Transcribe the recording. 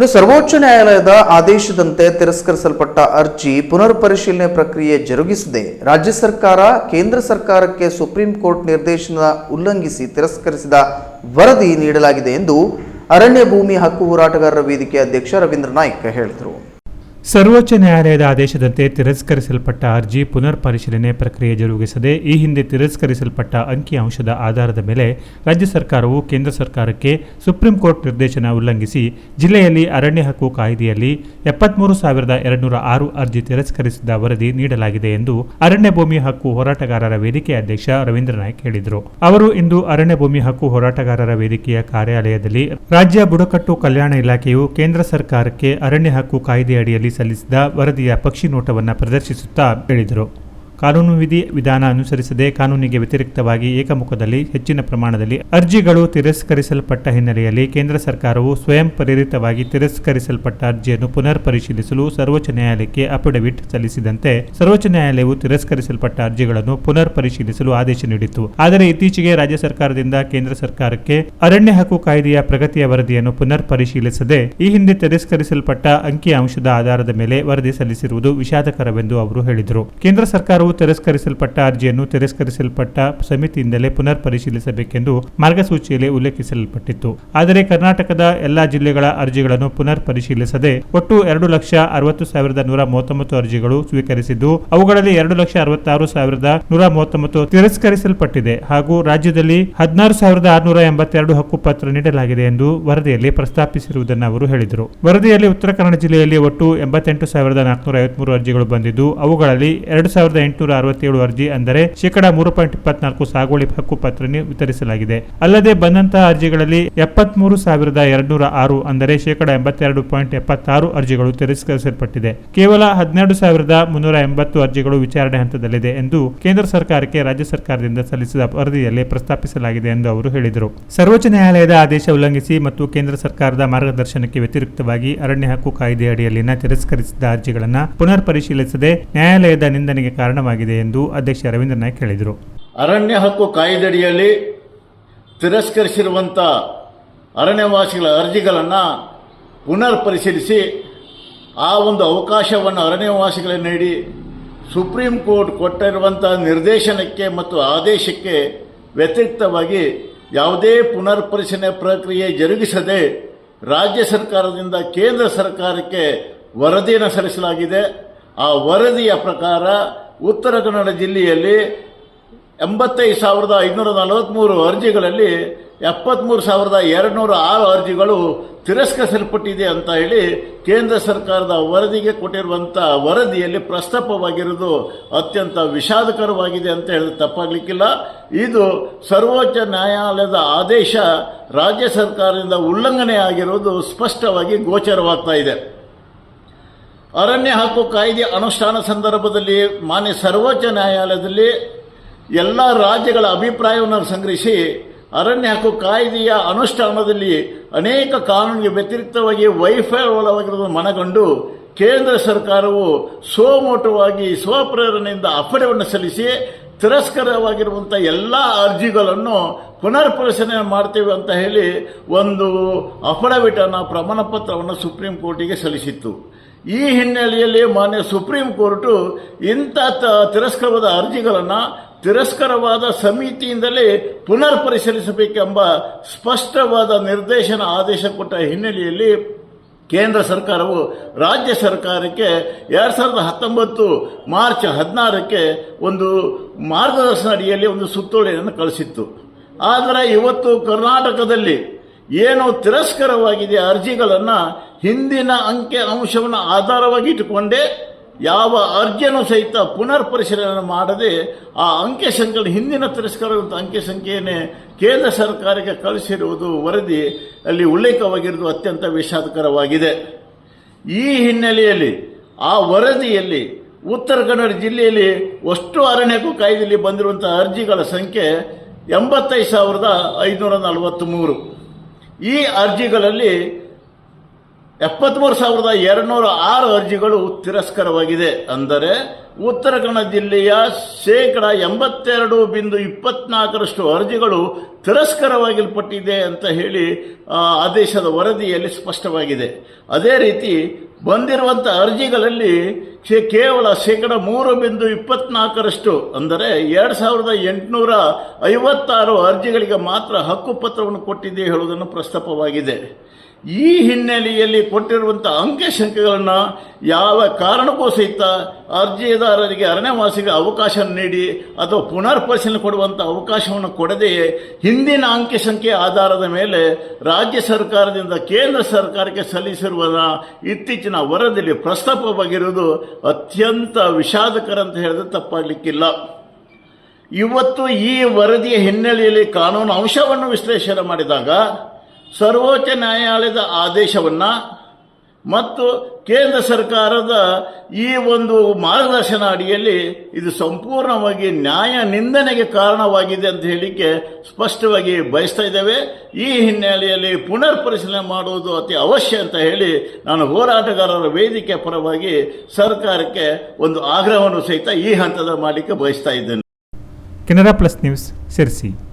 ಇನ್ನು ಸರ್ವೋಚ್ಚ ನ್ಯಾಯಾಲಯದ ಆದೇಶದಂತೆ ತಿರಸ್ಕರಿಸಲ್ಪಟ್ಟ ಅರ್ಜಿ ಪುನರ್ ಪರಿಶೀಲನೆ ಪ್ರಕ್ರಿಯೆ ಜರುಗಿಸದೆ ರಾಜ್ಯ ಸರ್ಕಾರ ಕೇಂದ್ರ ಸರ್ಕಾರಕ್ಕೆ ಸುಪ್ರೀಂ ಕೋರ್ಟ್ ನಿರ್ದೇಶನ ಉಲ್ಲಂಘಿಸಿ ತಿರಸ್ಕರಿಸಿದ ವರದಿ ನೀಡಲಾಗಿದೆ ಎಂದು ಅರಣ್ಯ ಭೂಮಿ ಹಕ್ಕು ಹೋರಾಟಗಾರರ ವೇದಿಕೆ ಅಧ್ಯಕ್ಷ ರವೀಂದ್ರ ನಾಯ್ಕ ಹೇಳಿದರು. ಸರ್ವೋಚ್ಚ ನ್ಯಾಯಾಲಯದ ಆದೇಶದಂತೆ ತಿರಸ್ಕರಿಸಲ್ಪಟ್ಟ ಅರ್ಜಿ ಪುನರ್ ಪರಿಶೀಲನೆ ಪ್ರಕ್ರಿಯೆ ಜರುಗಿಸದೆ ಈ ಹಿಂದೆ ತಿರಸ್ಕರಿಸಲ್ಪಟ್ಟ ಅಂಕಿಅಂಶದ ಆಧಾರದ ಮೇಲೆ ರಾಜ್ಯ ಸರ್ಕಾರವು ಕೇಂದ್ರ ಸರ್ಕಾರಕ್ಕೆ ಸುಪ್ರೀಂ ಕೋರ್ಟ್ ನಿರ್ದೇಶನ ಉಲ್ಲಂಘಿಸಿ ಜಿಲ್ಲೆಯಲ್ಲಿ ಅರಣ್ಯ ಹಕ್ಕು ಕಾಯ್ದೆಯಲ್ಲಿ ಎಪ್ಪತ್ಮೂರು ಸಾವಿರದ ಆರು ಅರ್ಜಿ ತಿರಸ್ಕರಿಸಿದ ವರದಿ ನೀಡಲಾಗಿದೆ ಎಂದು ಅರಣ್ಯ ಭೂಮಿ ಹಕ್ಕು ಹೋರಾಟಗಾರರ ವೇದಿಕೆ ಅಧ್ಯಕ್ಷ ರವೀಂದ್ರ ನಾಯ್ಕ್ ಹೇಳಿದರು. ಅವರು ಇಂದು ಅರಣ್ಯ ಭೂಮಿ ಹಕ್ಕು ಹೋರಾಟಗಾರರ ವೇದಿಕೆಯ ಕಾರ್ಯಾಲಯದಲ್ಲಿ ರಾಜ್ಯ ಬುಡಕಟ್ಟು ಕಲ್ಯಾಣ ಇಲಾಖೆಯು ಕೇಂದ್ರ ಸರ್ಕಾರಕ್ಕೆ ಅರಣ್ಯ ಹಕ್ಕು ಕಾಯ್ದೆ ಅಡಿಯಲ್ಲಿ ಸಲ್ಲಿಸಿದ ವರದಿಯ ಪಕ್ಷಿ ನೋಟವನ್ನು ಪ್ರದರ್ಶಿಸುತ್ತಾ ಹೇಳಿದರು. ಕಾನೂನು ವಿಧಿ ವಿಧಾನ ಅನುಸರಿಸದೆ ಕಾನೂನಿಗೆ ವ್ಯತಿರಿಕ್ತವಾಗಿ ಏಕಮುಖದಲ್ಲಿ ಹೆಚ್ಚಿನ ಪ್ರಮಾಣದಲ್ಲಿ ಅರ್ಜಿಗಳು ತಿರಸ್ಕರಿಸಲ್ಪಟ್ಟ ಹಿನ್ನೆಲೆಯಲ್ಲಿ ಕೇಂದ್ರ ಸರ್ಕಾರವು ಸ್ವಯಂ ಪ್ರೇರಿತವಾಗಿ ತಿರಸ್ಕರಿಸಲ್ಪಟ್ಟ ಅರ್ಜಿಯನ್ನು ಪುನರ್ ಪರಿಶೀಲಿಸಲು ಸರ್ವೋಚ್ಚ ನ್ಯಾಯಾಲಯಕ್ಕೆ ಅಫಿಡವಿಟ್ ಸಲ್ಲಿಸಿದಂತೆ ಸರ್ವೋಚ್ಚ ನ್ಯಾಯಾಲಯವು ತಿರಸ್ಕರಿಸಲ್ಪಟ್ಟ ಅರ್ಜಿಗಳನ್ನು ಪುನರ್ ಪರಿಶೀಲಿಸಲು ಆದೇಶ ನೀಡಿತು ಆದರೆ ಇತ್ತೀಚೆಗೆ ರಾಜ್ಯ ಸರ್ಕಾರದಿಂದ ಕೇಂದ್ರ ಸರ್ಕಾರಕ್ಕೆ ಅರಣ್ಯ ಹಕ್ಕು ಕಾಯ್ದೆಯ ಪ್ರಗತಿಯ ವರದಿಯನ್ನು ಪುನರ್ ಪರಿಶೀಲಿಸದೆ ಈ ಹಿಂದೆ ತಿರಸ್ಕರಿಸಲ್ಪಟ್ಟ ಅಂಕಿ ಅಂಶದ ಆಧಾರದ ಮೇಲೆ ವರದಿ ಸಲ್ಲಿಸಿರುವುದು ವಿಷಾದಕರವೆಂದು ಅವರು ಹೇಳಿದರು. ಕೇಂದ್ರ ಸರ್ಕಾರವು ತಿರಸ್ಕರಿಸಲ್ಪಟ್ಟ ಅರ್ಜಿಯನ್ನು ತಿರಸ್ಕರಿಸಲ್ಪಟ್ಟ ಸಮಿತಿಯಿಂದಲೇ ಪುನರ್ ಪರಿಶೀಲಿಸಬೇಕೆಂದು ಮಾರ್ಗಸೂಚಿಯಲ್ಲಿ ಉಲ್ಲೇಖಿಸಲ್ಪಟ್ಟಿತ್ತು. ಆದರೆ ಕರ್ನಾಟಕದ ಎಲ್ಲಾ ಜಿಲ್ಲೆಗಳ ಅರ್ಜಿಗಳನ್ನು ಪುನರ್ ಪರಿಶೀಲಿಸದೆ ಒಟ್ಟು ಎರಡು ಲಕ್ಷ ಅರವತ್ತು ಸಾವಿರದ ನೂರ ಮೂವತ್ತೊಂಬತ್ತು ಅರ್ಜಿಗಳು ಸ್ವೀಕರಿಸಿದ್ದು, ಅವುಗಳಲ್ಲಿ ಎರಡು ಲಕ್ಷ ಅರವತ್ತಾರು ಸಾವಿರದ ನೂರ ಮೂವತ್ತೊಂಬತ್ತು ತಿರಸ್ಕರಿಸಲ್ಪಟ್ಟಿದೆ ಹಾಗೂ ರಾಜ್ಯದಲ್ಲಿ ಹದಿನಾರು ಸಾವಿರದ ಆರುನೂರ ಎಂಬತ್ತೆರಡು ಹಕ್ಕು ಪತ್ರ ನೀಡಲಾಗಿದೆ ಎಂದು ವರದಿಯಲ್ಲಿ ಪ್ರಸ್ತಾಪಿಸಿರುವುದನ್ನು ಅವರು ಹೇಳಿದರು. ವರದಿಯಲ್ಲಿ ಉತ್ತರ ಕನ್ನಡ ಜಿಲ್ಲೆಯಲ್ಲಿ ಒಟ್ಟು ಎಂಬತ್ತೆಂಟು ಸಾವಿರದ ನಾಲ್ಕುನೂರ ಐವತ್ಮೂರು ಅರ್ಜಿಗಳು ಬಂದಿದ್ದು, ಅವುಗಳಲ್ಲಿ ಎರಡು ಸಾವಿರದ ಎಂಟುನೂರ ಅರವತ್ತೇಳು ಅರ್ಜಿ ಅಂದರೆ ಶೇಕಡಾ ಮೂರು ಪಾಯಿಂಟ್ ಇಪ್ಪತ್ನಾಲ್ಕು ಸಾಗುವಳಿ ಹಕ್ಕು ಪತ್ರ ವಿತರಿಸಲಾಗಿದೆ. ಅಲ್ಲದೆ ಬಂದಂತಹ ಅರ್ಜಿಗಳಲ್ಲಿ ಎಪ್ಪತ್ಮೂರು ಸಾವಿರದ ಎರಡ್ನೂರ ಆರು ಅಂದರೆ ಶೇಕಡಾ ಎಂಬತ್ತೆರಡು ಪಾಯಿಂಟ್ ಎಪ್ಪತ್ತಾರು ಅರ್ಜಿಗಳು ತಿರಸ್ಕರಿಸಲ್ಪಟ್ಟಿದೆ. ಕೇವಲ ಹದಿನೆರಡು ಸಾವಿರದ ಮುನ್ನೂರ ಎಂಬತ್ತು ಅರ್ಜಿಗಳು ವಿಚಾರಣೆ ಹಂತದಲ್ಲಿದೆ ಎಂದು ಕೇಂದ್ರ ಸರ್ಕಾರಕ್ಕೆ ರಾಜ್ಯ ಸರ್ಕಾರದಿಂದ ಸಲ್ಲಿಸಿದ ವರದಿಯಲ್ಲಿ ಪ್ರಸ್ತಾಪಿಸಲಾಗಿದೆ ಎಂದು ಅವರು ಹೇಳಿದರು. ಸರ್ವೋಚ್ಚ ನ್ಯಾಯಾಲಯದ ಆದೇಶ ಉಲ್ಲಂಘಿಸಿ ಮತ್ತು ಕೇಂದ್ರ ಸರ್ಕಾರದ ಮಾರ್ಗದರ್ಶನಕ್ಕೆ ವ್ಯತಿರಿಕ್ತವಾಗಿ ಅರಣ್ಯ ಹಕ್ಕು ಕಾಯ್ದೆ ಅಡಿಯಲ್ಲಿನ ತಿರಸ್ಕರಿಸಿದ ಅರ್ಜಿಗಳನ್ನು ಪುನರ್ ಪರಿಶೀಲಿಸದೆ ನ್ಯಾಯಾಲಯದ ನಿಂದನೆಗೆ ಕಾರಣವಾಗಿದೆ. ಎಂದು ಅಧ್ಯಕ್ಷ ರವೀಂದ್ರ ನಾಯ್ಕ್ ಹೇಳಿದರು. ಅರಣ್ಯ ಹಕ್ಕು ಕಾಯ್ದೆಯಡಿಯಲ್ಲಿ ತಿರಸ್ಕರಿಸಿರುವಂಥ ಅರಣ್ಯವಾಸಿಗಳ ಅರ್ಜಿಗಳನ್ನು ಪುನರ್ ಪರಿಶೀಲಿಸಿ ಆ ಒಂದು ಅವಕಾಶವನ್ನು ಅರಣ್ಯವಾಸಿಗಳಿಗೆ ನೀಡಿ ಸುಪ್ರೀಂ ಕೋರ್ಟ್ ಕೊಟ್ಟಿರುವಂಥ ನಿರ್ದೇಶನಕ್ಕೆ ಮತ್ತು ಆದೇಶಕ್ಕೆ ವ್ಯತಿರಿಕ್ತವಾಗಿ ಯಾವುದೇ ಪುನರ್ ಪರಿಶೀಲನೆ ಪ್ರಕ್ರಿಯೆ ಜರುಗಿಸದೆ ರಾಜ್ಯ ಸರ್ಕಾರದಿಂದ ಕೇಂದ್ರ ಸರ್ಕಾರಕ್ಕೆ ವರದಿಯನ್ನು ಸಲ್ಲಿಸಲಾಗಿದೆ. ಆ ವರದಿಯ ಪ್ರಕಾರ ಉತ್ತರ ಕನ್ನಡ ಜಿಲ್ಲೆಯಲ್ಲಿ ಎಂಬತ್ತೈದು ಸಾವಿರದ ಐದುನೂರ ನಲವತ್ತ್ಮೂರು ಅರ್ಜಿಗಳಲ್ಲಿ ಎಪ್ಪತ್ತ್ಮೂರು ಸಾವಿರದ ಎರಡುನೂರ ಆರು ಅರ್ಜಿಗಳು ತಿರಸ್ಕರಿಸಲ್ಪಟ್ಟಿದೆ ಅಂತ ಹೇಳಿ ಕೇಂದ್ರ ಸರ್ಕಾರದ ವರದಿಗೆ ಕೊಟ್ಟಿರುವಂಥ ವರದಿಯಲ್ಲಿ ಪ್ರಸ್ತಾಪವಾಗಿರುವುದು ಅತ್ಯಂತ ವಿಷಾದಕರವಾಗಿದೆ ಅಂತ ಹೇಳಿದ್ರೆ ತಪ್ಪಾಗಲಿಕ್ಕಿಲ್ಲ. ಇದು ಸರ್ವೋಚ್ಚ ನ್ಯಾಯಾಲಯದ ಆದೇಶ, ರಾಜ್ಯ ಸರ್ಕಾರದಿಂದ ಉಲ್ಲಂಘನೆ ಆಗಿರುವುದು ಸ್ಪಷ್ಟವಾಗಿ ಗೋಚರವಾಗ್ತಾ ಅರಣ್ಯ ಹಕ್ಕು ಕಾಯ್ದೆ ಅನುಷ್ಠಾನ ಸಂದರ್ಭದಲ್ಲಿ ಮಾನ್ಯ ಸರ್ವೋಚ್ಚ ನ್ಯಾಯಾಲಯದಲ್ಲಿ ಎಲ್ಲ ರಾಜ್ಯಗಳ ಅಭಿಪ್ರಾಯವನ್ನು ಸಂಗ್ರಹಿಸಿ ಅರಣ್ಯ ಹಕ್ಕು ಕಾಯ್ದೆಯ ಅನುಷ್ಠಾನದಲ್ಲಿ ಅನೇಕ ಕಾನೂನಿಗೆ ವ್ಯತಿರಿಕ್ತವಾಗಿ ವೈಫಲ್ಯವಾಗಿರುವುದನ್ನು ಮನಗಂಡು ಕೇಂದ್ರ ಸರ್ಕಾರವು ಸೋಮೋಟವಾಗಿ ಸ್ವಪ್ರೇರಣೆಯಿಂದ ಅಫಿಡವಿಟ್ ಸಲ್ಲಿಸಿ ತಿರಸ್ಕಾರವಾಗಿರುವಂಥ ಎಲ್ಲ ಅರ್ಜಿಗಳನ್ನು ಪುನರ್ ಪರಿಶೀಲನೆ ಮಾಡ್ತೇವೆ ಅಂತ ಹೇಳಿ ಒಂದು ಅಫಿಡವಿಟನ್ನು ಪ್ರಮಾಣ ಪತ್ರವನ್ನು ಸುಪ್ರೀಂ ಕೋರ್ಟಿಗೆ ಸಲ್ಲಿಸಿತ್ತು. ಈ ಹಿನ್ನೆಲೆಯಲ್ಲಿ ಮಾನ್ಯ ಸುಪ್ರೀಂ ಕೋರ್ಟು ಇಂಥ ತಿರಸ್ಕರವಾದ ಅರ್ಜಿಗಳನ್ನು ತಿರಸ್ಕರವಾದ ಸಮಿತಿಯಿಂದಲೇ ಪುನರ್ ಪರಿಶೀಲಿಸಬೇಕೆಂಬ ಸ್ಪಷ್ಟವಾದ ನಿರ್ದೇಶನ ಆದೇಶ ಕೊಟ್ಟ ಹಿನ್ನೆಲೆಯಲ್ಲಿ ಕೇಂದ್ರ ಸರ್ಕಾರವು ರಾಜ್ಯ ಸರ್ಕಾರಕ್ಕೆ ಎರಡು ಸಾವಿರದ ಹತ್ತೊಂಬತ್ತು ಮಾರ್ಚ್ ಹದಿನಾರಕ್ಕೆ ಒಂದು ಮಾರ್ಗದರ್ಶನ ಅಡಿಯಲ್ಲಿ ಒಂದು ಸುತ್ತೋಲೆಯನ್ನು ಕಳಿಸಿತ್ತು. ಆದರೆ ಇವತ್ತು ಕರ್ನಾಟಕದಲ್ಲಿ ಏನು ತಿರಸ್ಕರವಾಗಿದೆ ಅರ್ಜಿಗಳನ್ನು ಹಿಂದಿನ ಅಂಕೆ ಅಂಶವನ್ನು ಆಧಾರವಾಗಿ ಇಟ್ಟುಕೊಂಡೇ, ಯಾವ ಅರ್ಜಿಯನ್ನು ಸಹಿತ ಪುನರ್ ಪರಿಶೀಲನೆ ಮಾಡದೆ ಆ ಅಂಕೆ ಸಂಖ್ಯೆ ಹಿಂದಿನ ತಿರಸ್ಕಾರವಂತ ಅಂಕೆ ಸಂಖ್ಯೆಯನ್ನೇ ಕೇಂದ್ರ ಸರ್ಕಾರಕ್ಕೆ ಕಳಿಸಿರುವುದು ವರದಿ ಅಲ್ಲಿ ಉಲ್ಲೇಖವಾಗಿರುವುದು ಅತ್ಯಂತ ವಿಷಾದಕರವಾಗಿದೆ. ಈ ಹಿನ್ನೆಲೆಯಲ್ಲಿ, ಆ ವರದಿಯಲ್ಲಿ ಉತ್ತರ ಕನ್ನಡ ಜಿಲ್ಲೆಯಲ್ಲಿ ಅಷ್ಟು ಅರಣ್ಯಕ್ಕೂ ಕಾಯ್ದೆಯಲ್ಲಿ ಬಂದಿರುವಂಥ ಅರ್ಜಿಗಳ ಸಂಖ್ಯೆ ಎಂಬತ್ತೈದು ಸಾವಿರದ ಐದುನೂರ ನಲವತ್ತ್ಮೂರು ಈ ಅರ್ಜಿಗಳಲ್ಲಿ ಎಪ್ಪತ್ತ್ಮೂರು ಸಾವಿರದ ಎರಡುನೂರ ಆರು ಅರ್ಜಿಗಳು ತಿರಸ್ಕರವಾಗಿದೆ. ಅಂದರೆ ಉತ್ತರ ಕನ್ನಡ ಜಿಲ್ಲೆಯ ಶೇಕಡ ಎಂಬತ್ತೆರಡು ಬಿಂದು ಇಪ್ಪತ್ನಾಲ್ಕರಷ್ಟು ಅರ್ಜಿಗಳು ತಿರಸ್ಕರವಾಗಿಲ್ಪಟ್ಟಿದೆ ಅಂತ ಹೇಳಿ ಆದೇಶದ ವರದಿಯಲ್ಲಿ ಸ್ಪಷ್ಟವಾಗಿದೆ. ಅದೇ ರೀತಿ ಬಂದಿರುವಂಥ ಅರ್ಜಿಗಳಲ್ಲಿ ಕೇವಲ ಶೇಕಡ ಮೂರು ಬಿಂದು ಇಪ್ಪತ್ನಾಲ್ಕರಷ್ಟು, ಅಂದರೆ ಎರಡು ಸಾವಿರದ ಎಂಟುನೂರ ಐವತ್ತಾರು ಅರ್ಜಿಗಳಿಗೆ ಮಾತ್ರ ಹಕ್ಕುಪತ್ರವನ್ನು ಕೊಟ್ಟಿದೆ ಹೇಳುವುದನ್ನು ಪ್ರಸ್ತಾಪವಾಗಿದೆ. ಈ ಹಿನ್ನೆಲೆಯಲ್ಲಿ ಕೊಟ್ಟಿರುವಂಥ ಅಂಕೆ ಯಾವ ಕಾರಣಕ್ಕೂ ಸಹಿತ ಅರ್ಜಿದಾರರಿಗೆ ಅರಣ್ಯವಾಸಿಗೆ ಅವಕಾಶ ನೀಡಿ ಅಥವಾ ಪುನರ್ ಪರಿಶೀಲನೆ ಕೊಡುವಂಥ ಅವಕಾಶವನ್ನು ಕೊಡದೆಯೇ ಹಿಂದಿನ ಅಂಕೆ ಸಂಖ್ಯೆ ಆಧಾರದ ಮೇಲೆ ರಾಜ್ಯ ಸರ್ಕಾರದಿಂದ ಕೇಂದ್ರ ಸರ್ಕಾರಕ್ಕೆ ಸಲ್ಲಿಸಿರುವ ಇತ್ತೀಚಿನ ವರದಿಯಲ್ಲಿ ಪ್ರಸ್ತಾಪವಾಗಿರುವುದು ಅತ್ಯಂತ ವಿಷಾದಕರ ಅಂತ ಹೇಳಿದ್ರೆ ತಪ್ಪಾಗಲಿಕ್ಕಿಲ್ಲ. ಇವತ್ತು ಈ ವರದಿಯ ಹಿನ್ನೆಲೆಯಲ್ಲಿ ಕಾನೂನು ಅಂಶವನ್ನು ವಿಶ್ಲೇಷಣೆ ಮಾಡಿದಾಗ ಸರ್ವೋಚ್ಚ ನ್ಯಾಯಾಲಯದ ಆದೇಶವನ್ನು ಮತ್ತು ಕೇಂದ್ರ ಸರ್ಕಾರದ ಈ ಒಂದು ಮಾರ್ಗದರ್ಶನ ಅಡಿಯಲ್ಲಿ ಇದು ಸಂಪೂರ್ಣವಾಗಿ ನ್ಯಾಯ ನಿಂದನೆಗೆ ಕಾರಣವಾಗಿದೆ ಅಂತ ಹೇಳಿಕೆ ಸ್ಪಷ್ಟವಾಗಿ ಬಯಸ್ತಾ ಇದ್ದೇವೆ. ಈ ಹಿನ್ನೆಲೆಯಲ್ಲಿ ಪುನರ್ ಪರಿಶೀಲನೆ ಮಾಡುವುದು ಅತಿ ಅವಶ್ಯ ಅಂತ ಹೇಳಿ ನಾನು ಹೋರಾಟಗಾರರ ವೇದಿಕೆ ಪರವಾಗಿ ಸರ್ಕಾರಕ್ಕೆ ಒಂದು ಆಗ್ರಹವನ್ನು ಸಹಿತ ಈ ಹಂತದ ಮಾಡಲಿಕ್ಕೆ ಬಯಸ್ತಾ ಇದ್ದೇನೆ. Canara plus news Sirsi